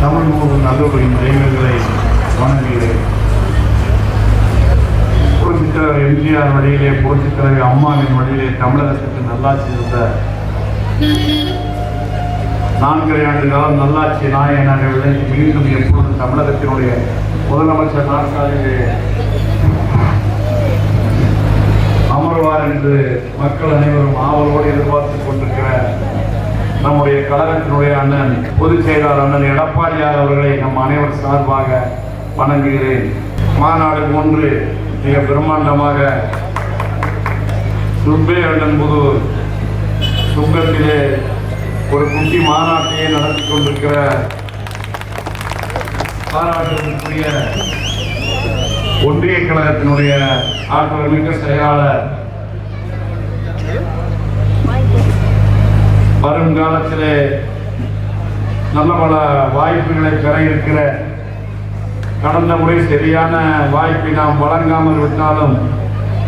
தமிழ் மூலம் நல்லவர்களின் தெய்வங்களை வணங்குகிறேன். புரட்சித் எம்ஜிஆர் வழியிலே புரட்சித் அம்மாவின் வழியிலே தமிழகத்துக்கு நல்லாட்சி இருந்த நான்கரை ஆண்டு காலம் நல்லாட்சி நாயனாக விளங்கி மீண்டும் எப்பொழுது தமிழகத்தினுடைய முதலமைச்சர் நாற்காலிலே அமர்வார் என்று மக்கள் அனைவரும் ஆவலோடு எதிர்பார்த்துக் கொண்டிருக்கிற நம்முடைய கழகத்தினுடைய அண்ணன் பொதுச் செயலாளர் அண்ணன் எடப்பாடியார் அவர்களை நம் அனைவர் சார்பாக வணங்குகிறேன். மாநாடு ஒன்று மிக பிரம்மாண்டமாக சுப்பே அண்ணன் புதூர் சுங்கத்திலே ஒரு குட்டி மாநாட்டையே நடத்தி கொண்டிருக்கிற பாராட்டுக்குரிய ஒன்றிய கழகத்தினுடைய ஆற்றல் மிக்க செயலாளர் வருங்காலத்தில் நல்ல பல வாய்ப்புகளை பெற இருக்கிற கடந்த முறை சரியான வாய்ப்பை நாம் வழங்காமல் விட்டாலும்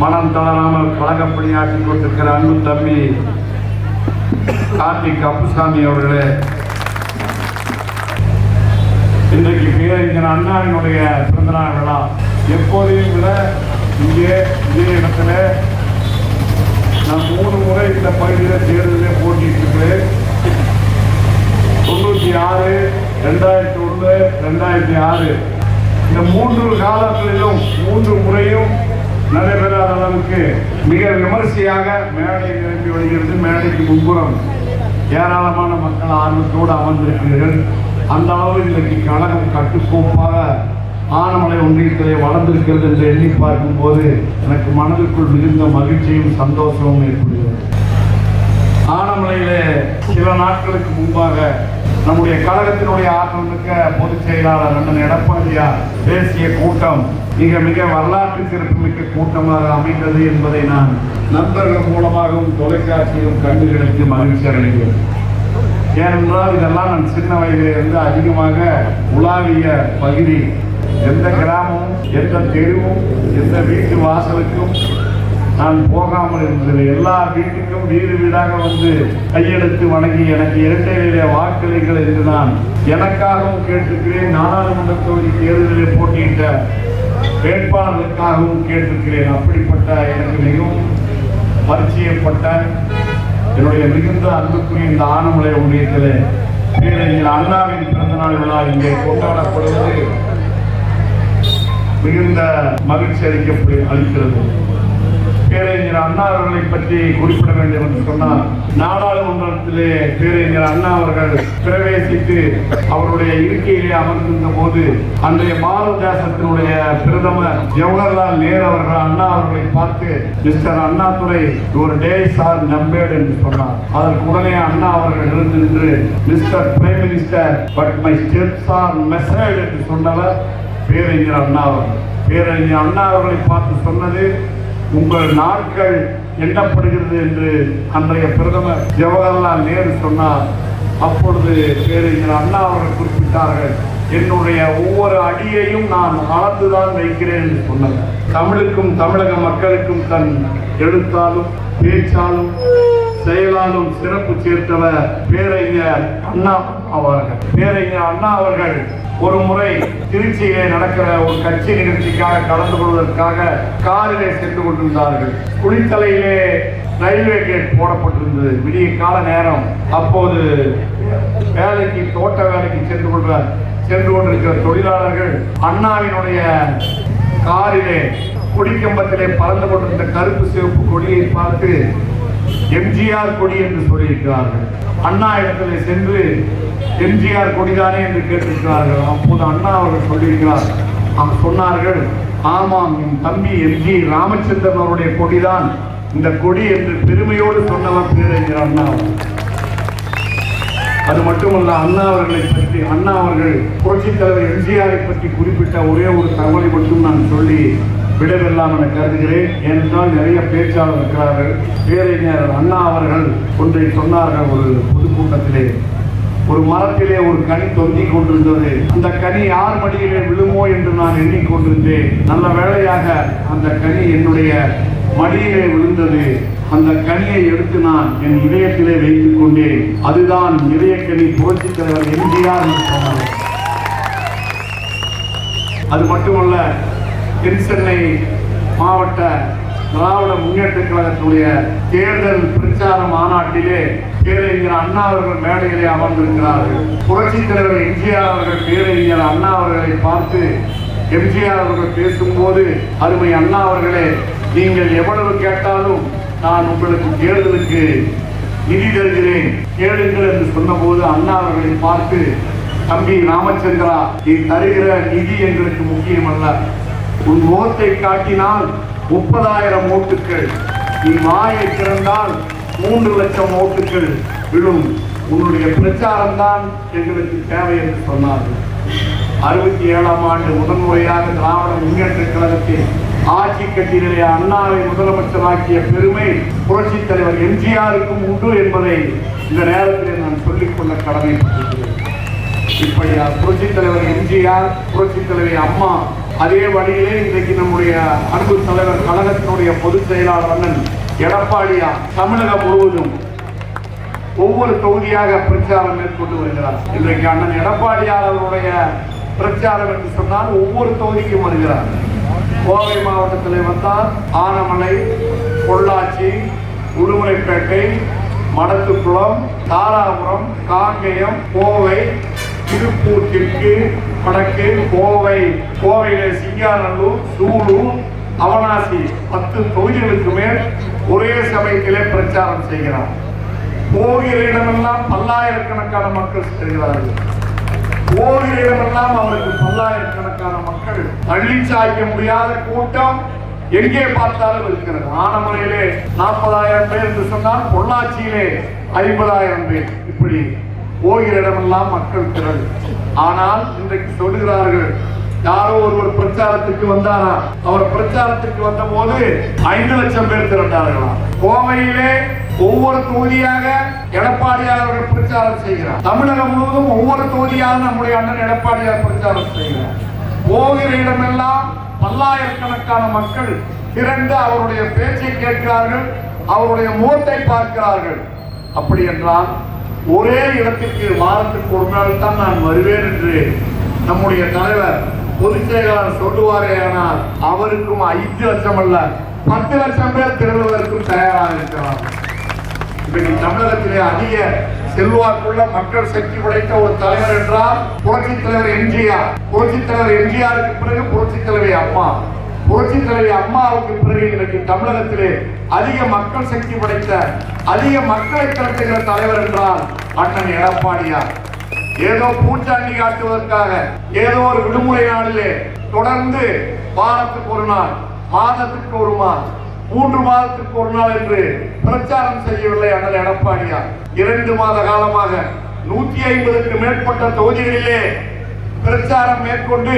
மனம் தளராமல் கழக பணியாற்றி கொண்டிருக்கிற அன்பு தம்பி கார்த்திக் அப்புசாமி அவர்களே இன்றைக்கு பேரறிஞர் அண்ணாவினுடைய பிறந்தநாள் விழா. எப்போதையும் விட இங்கே இதே இடத்துல நான் மூணு முறை இந்த பகுதியில் தேர்தலில் போட்டிட்டு மிக விமர்சையாக மேடை நிரம்பி வருகிறது. மேடைக்கு முன்புறம் ஏராளமான மக்கள் ஆர்வத்தோடு அமர்ந்திருக்கிறீர்கள். அந்த அளவு இன்றைக்கு கழகம் கட்டுக்கோப்பாக ஆனமலை ஒன்றியத்திலே வளர்ந்திருக்கிறது என்று எண்ணி பார்க்கும்போது எனக்கு மனதிற்குள் மிகுந்த மகிழ்ச்சியும் சந்தோஷமும் ஏற்படுகிறது. ஆனமலையிலே சில நாட்களுக்கு முன்பாக நம்முடைய கழகத்தினுடைய ஆற்றல் மிக்க பொதுச் செயலாளர் அண்ணன் எடப்பாடியார் பேசிய கூட்டம் மிக மிக வரலாற்று சிறப்புமிக்க கூட்டமாக அமைந்தது என்பதை நான் நண்பர்கள் மூலமாகவும் தொலைக்காட்சியிலும் கண்டு கிடைத்து மகிழ்ச்சி அடைகிறேன். ஏனென்றால் இதெல்லாம் நான் சின்ன வயதிலிருந்து அதிகமாக உலாவிய பகுதி எந்த கிராமமும் எந்த தெருவும் எந்த வீட்டு வாசலுக்கும் நான் போகாமல் இருந்தது. எல்லா வீட்டுக்கும் வீடு வீடாக வந்து கையெடுத்து வணங்கி எனக்கு இரட்டையிலே வாக்களிகள் என்று நான் எனக்காகவும் கேட்டிருக்கிறேன் நாடாளுமன்ற தொகுதி தேர்தலிலே போட்டியிட்ட வேட்பாளர்களுக்காகவும் கேட்டிருக்கிறேன். அப்படிப்பட்ட எனக்கு மிகவும் பரிச்சயப்பட்ட என்னுடைய மிகுந்த அன்புக்குரிய இந்த ஆனமலை ஒன்றியத்திலே பேரறிஞர் அண்ணாவின் பிறந்தநாள் விழா இங்கே கொண்டாடப்படுவது மிகுந்த மகிழ்ச்சி அளிக்கப்படு அளிக்கிறது. அண்ணா அவர்களை பற்றி குறிப்பிட வேண்டும் என்று சொன்னால் நாடாளுமன்றத்திலே பேரறிஞர் அண்ணா அவர்கள் பிரவேசித்து அவருடைய இருக்கையிலே அமர்ந்திருந்த போது அன்றைய பாரத தேசத்தினுடைய பிரதமர் ஜவஹர்லால் நேரு அவர்கள் அண்ணா அவர்களை பார்த்து மிஸ்டர் அண்ணாதுரை ஒரு டேஸ் ஆர் நம்பேடு என்று சொன்னார். அதற்கு உடனே அண்ணா அவர்கள் இருந்து நின்று mister prime minister but my steps are measured என்று சொன்னவர் பேரறிஞர் அண்ணா அவர்கள். பேரறிஞர் அண்ணா அவர்களை பார்த்து சொன்னது உங்கள் நாட்கள் எண்ணப்படுகிறது என்று அன்றைய பிரதமர் ஜவஹர்லால் நேரு சொன்னார். அப்பொழுது பேரறிஞர் அண்ணா அவர்கள் குறிப்பிட்டார்கள் என்னுடைய ஒவ்வொரு அடியையும் நான் அளந்துதான் வைக்கிறேன் என்று சொன்னார். தமிழுக்கும் தமிழக மக்களுக்கும் தன் எழுத்தாலும் பேச்சாலும் செயலாலும் சிறப்பு சேர்த்தவர் பேரறிஞர் அண்ணா அவர்கள். பேரறிஞர் அண்ணா அவர்கள் ஒரு முறை திருச்சியிலே நடக்கிற ஒரு கட்சி நிகழ்ச்சிக்காக கலந்து கொள்வதற்காக காரிலே சென்று கொண்டிருந்தார்கள். குளித்தலையிலே ரயில்வே கேட் போடப்பட்டிருந்தது. விடிய கால நேரம். அப்போது வேலைக்கு தோட்ட வேலைக்கு சென்று கொண்ட சென்று கொண்டிருக்கிற தொழிலாளர்கள் அண்ணாவினுடைய காரிலே கொடிக்கம்பத்திலே பறந்து கொண்டிருந்த கருப்பு சிவப்பு கொடியை பார்த்து எம்ஜிஆர் கொடி என்று சொல்லியிருக்கிறார்கள். அண்ணா இடத்திலே சென்று எம்ஜிஆர் கொடிதானே என்று கேட்டிருக்கிறார்கள் அப்போது அண்ணா அவர்கள் சொல்லியிருக்கிறார். அவர் சொன்னார்கள் ஆமாம் என் தம்பி எம்ஜி ராமச்சந்திரன் அவருடைய கொடிதான். இந்த கொடி என்று பெருமையோடு சொன்னவர் பேரறிஞர் அண்ணா அது மட்டுமல்ல அண்ணா அவர்களை பற்றி அண்ணா அவர்கள் புரட்சித் தலைவர் எம்ஜிஆரை பற்றி குறிப்பிட்ட ஒரே ஒரு தகவலை மட்டும் நான் சொல்லி விடவில்லாம் என கருதுகிறேன். ஏனென்றால் நிறைய பேச்சாளர் இருக்கிறார்கள். பேரறிஞர் அண்ணா அவர்கள் ஒன்றை சொன்னார்கள் ஒரு பொதுக்கூட்டத்திலே. ஒரு மரத்திலே ஒரு கனி தொங்கிக் கொண்டிருந்தது. அந்த கனி யார் மடியிலே விழுமோ என்று நான் எண்ணிக்கொண்டிருந்தேன். நல்ல வேளையாக அந்த கனி என்னுடைய மடியிலே விழுந்தது. அந்த கனியை எடுத்து நான் என் இதயத்திலே வைத்துக் கொண்டேன். அதுதான் இதயக்கனி புரட்சித் தலைவர் எம்ஜிஆர் சொன்னார். அது மட்டுமல்ல தென் சென்னை மாவட்ட திராவிட முன்னேற்ற கழகத்துடைய தேர்தல் பிரச்சார மாநாட்டிலே பேரறிஞர் அண்ணா அவர்கள் மேடையிலே அமர்ந்திருக்கிறார்கள். புரட்சித் தலைவர் எம்ஜிஆர் அவர்கள் பேரறிஞர் அண்ணா அவர்களை பார்த்து எம்ஜிஆர் அவர்கள் பேசும்போது அருமை அண்ணா அவர்களே நீங்கள் எவ்வளவு கேட்டாலும் நான் உங்களுக்கு தேர்தலுக்கு நிதி தருகிறேன். கேளுங்கள் என்று சொன்னபோது அண்ணா அவர்களை பார்த்து தம்பி ராமச்சந்திரா நீ தருகிற நிதி எங்களுக்கு முக்கியமல்ல. உன் முகத்தை காட்டினால் முப்பதாயிரம் ஓட்டுகள். நீ வாயை திறந்தால் மூன்று லட்சம் ஓட்டுகள் விழும். உன்னுடைய பிரச்சாரம் தான் எங்களுக்கு தேவை என்று சொன்னார்கள். அறுபத்தி ஏழாம் ஆண்டு முதன்முறையாக திராவிட முன்னேற்ற கழகத்தில் ஆட்சி கட்டிலே அண்ணாவை முதலமைச்சராக்கிய பெருமை புரட்சித் தலைவர் எம்ஜிஆருக்கும் உண்டு என்பதை இந்த நேரத்தில் நான் சொல்லிக்கொள்ள கடமைப்பட்டிருக்கிறேன். இப்படி புரட்சி தலைவர் எம்ஜிஆர் புரட்சி தலைவி அம்மா அதே வழியிலே இன்றைக்கு நம்முடைய அன்பு தலைவர் கழகத்தினுடைய பொதுச் செயலாளர் அண்ணன் எடப்பாடியார் தமிழகம் முழுவதும் ஒவ்வொரு தொகுதியாக பிரச்சாரம் மேற்கொண்டு வருகிறார். இன்றைக்கு அண்ணன் எடப்பாடியார் அவருடைய பிரச்சாரம் என்று சொன்னால் ஒவ்வொரு தொகுதிக்கும் வருகிறார். கோவை மாவட்டத்தில் வந்தால் ஆனமலை பொள்ளாச்சி உடுமலைப்பேட்டை மடத்துக்குளம் தாராபுரம் காங்கேயம் கோவை திருப்பூர் தெற்கு வடக்கு கோவை கோவையில சிங்காநல்லூர் சூலூர் அவனாசி பத்து தொகுதிகளுக்கு மேல் ஒரே சமயத்திலே பிரச்சாரம் செய்கிறார். போகிற இடமெல்லாம் பல்லாயிரக்கணக்கான மக்கள் செல்கிறார்கள். போகிற இடமெல்லாம் அவருக்கு பல்லாயிரக்கணக்கான மக்கள் தள்ளி சாய்க்க முடியாத கூட்டம் எங்கே பார்த்தாலும் இருக்கிறது. ஆனமலையிலே நாற்பதாயிரம் பேர் என்று சொன்னால் பொள்ளாச்சியிலே ஐம்பதாயிரம் பேர். இப்படி போகிற இடமெல்லாம் மக்கள் திரள். ஆனால் இன்றைக்கு சொல்லுகிறார்கள் யாரோ ஒருவர் பிரச்சாரத்துக்கு வந்தாரா? அவர் பிரச்சாரத்துக்கு வந்த போது ஐந்து லட்சம் பேர் திரண்டார்களாம் கோவையிலே ஒவ்வொரு தொகுதியாக எடப்பாடியார் அவர்கள் பிரச்சாரம் செய்கிறார். தமிழகம் முழுவதும் ஒவ்வொரு தொகுதியாக நம்முடைய அண்ணன் எடப்பாடியார் பிரச்சாரம் செய்கிறார். போகிற இடமெல்லாம் பல்லாயிரக்கணக்கான மக்கள் திரண்டு அவருடைய பேச்சை கேட்கிறார்கள் அவருடைய மூட்டை பார்க்கிறார்கள். அப்படி என்றால் ஒரே இடத்திற்கு வாரத்துக்கு ஒரு நாள் தான் நான் வருவேன் என்று நம்முடைய தலைவர் பொதுச் செயலாளர் சொல்லுவாரே ஆனால் அவருக்கும் ஐந்து லட்சம் அல்ல பத்து லட்சம் பேர் திரளுவதற்கும் தயாராக இருக்கிறார் இன்றைக்கு தமிழகத்திலே அதிக செல்வாக்குள்ள மக்கள் சக்தி படைத்த ஒரு தலைவர் என்றால் புரட்சி தலைவர் எம்ஜிஆர். புரட்சி தலைவர் எம்ஜிஆருக்கு பிறகு புரட்சி தலைவர் அம்மா. புரட்சி தலைவி அம்மாவுக்கு பிறகு இன்றைக்கு தமிழகத்திலே அதிக மக்கள் சக்தி படைத்த அதிக மக்களை திரட்டுகிற தலைவர் என்றால் அண்ணன் எடப்பாடியார். ஏதோ பூச்சாண்டி காட்டுவதற்காக ஏதோ ஒரு விடுமுறை நாளிலே தொடர்ந்து வாரத்துக்கு ஒரு நாள் மாதத்துக்கு ஒரு நாள் மூன்று மாதத்துக்கு ஒரு நாள் என்று பிரச்சாரம் செய்யவில்லை அண்ணன் எடப்பாடியார். இரண்டு மாத காலமாக நூத்தி ஐம்பதுக்கு மேற்பட்ட தொகுதிகளிலே பிரச்சாரம் மேற்கொண்டு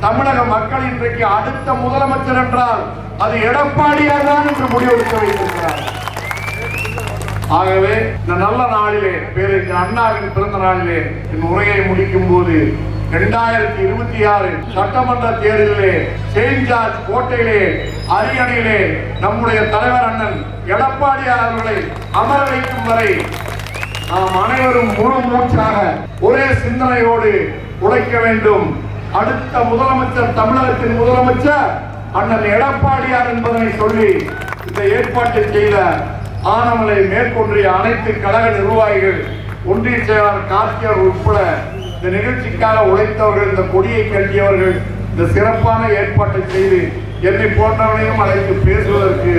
தமிழக மக்கள் இன்றைக்கு அடுத்த முதலமைச்சர் என்றால் அது எடப்பாடியார் தான் என்று முடிவெடுக்க வைத்திருக்கிறார். ஆகவே இந்த நல்ல நாளிலே பேரறிஞர் அண்ணாவின் பிறந்த நாளிலே என் உரையை முடிக்கும் போது இரண்டாயிரத்தி இருபத்தி ஆறு சட்டமன்ற தேர்தலிலே செயின்ட் ஜார்ஜ் கோட்டையிலே அரியணையிலே நம்முடைய தலைவர் அண்ணன் எடப்பாடி அவர்களை அமர வைக்கும் வரை நாம் அனைவரும் முழு மூச்சாக ஒரே சிந்தனையோடு உழைக்க வேண்டும். அடுத்த முதலமைச்சர் தமிழகத்தின் முதலமைச்சர் அண்ணன் எடப்பாடியார் என்பதனை சொல்லி இந்த ஏற்பாட்டை செய்த ஆனமலை மேற்கொன்றிய அனைத்து கழக நிர்வாகிகள் ஒன்றிய செயலாளர் கார்த்தியர் உட்பட இந்த நிகழ்ச்சிக்காக உழைத்தவர்கள் இந்த கொடியை கட்டியவர்கள் இந்த சிறப்பான ஏற்பாட்டை செய்து என்னை போன்றவனையும் அழைத்து பேசுவதற்கு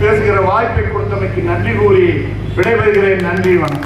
பேசுகிற வாய்ப்பை கொடுத்தமைக்கு நன்றி கூறி விடைபெறுகிறேன். நன்றி வணக்கம்.